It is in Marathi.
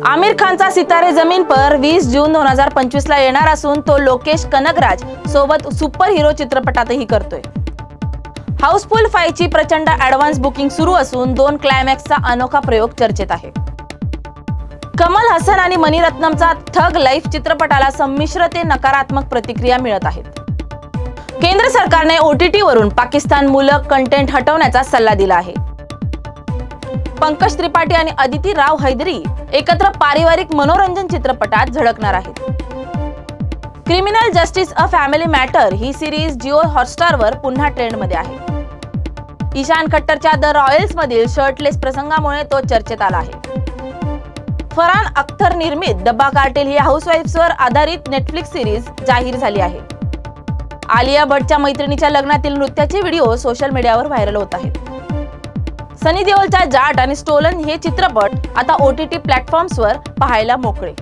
आमिर खानचा सितारे जमीन पर वीस जून दोन हजार पंचवीस ला येणार असून तो लोकेश कनकराज सोबत सुपर हिरो चित्रपटातही करतोय. हाऊसफुल फाईव्ह ची प्रचंड ऍडव्हान्स बुकिंग सुरू असून दोन क्लायमॅक्सचा अनोखा प्रयोग चर्चेत आहे. कमल हसन आणि मणिरत्नमचा थग लाईफ चित्रपटाला संमिश्र ते नकारात्मक प्रतिक्रिया मिळत आहेत. केंद्र सरकारने ओटीटी वरून पाकिस्तान मूलक कंटेंट हटवण्याचा सल्ला दिला आहे. पंकज त्रिपाठी आणि अदिती राव हैदरी एकत्र पारिवारिक मनोरंजन चित्रपटात झळकणार आहेत. Criminal justice a family matter he series Jio हॉटस्टारवर पुन्हा ट्रेंडमध्ये आहे. ईशान खट्टरच्या द रॉयल्स मधील शर्टलेस प्रसंगामुळे तो चर्चेत आला आहे. फरहान अख्तर निर्मित डब्बा कार्टेल ही हाऊसवाईफ्सवर आधारित नेटफ्लिक्स सिरीज जाहीर झाली आहे. आलिया भट्टच्या मैत्रिणीच्या लग्नातील नृत्याचे व्हिडिओ सोशल मीडियावर व्हायरल होत आहेत. सनी देओलच्या जाट आणि स्टोलन हे चित्रपट आता ओ टी टी प्लॅटफॉर्म्सवर पाहायला मोकळे.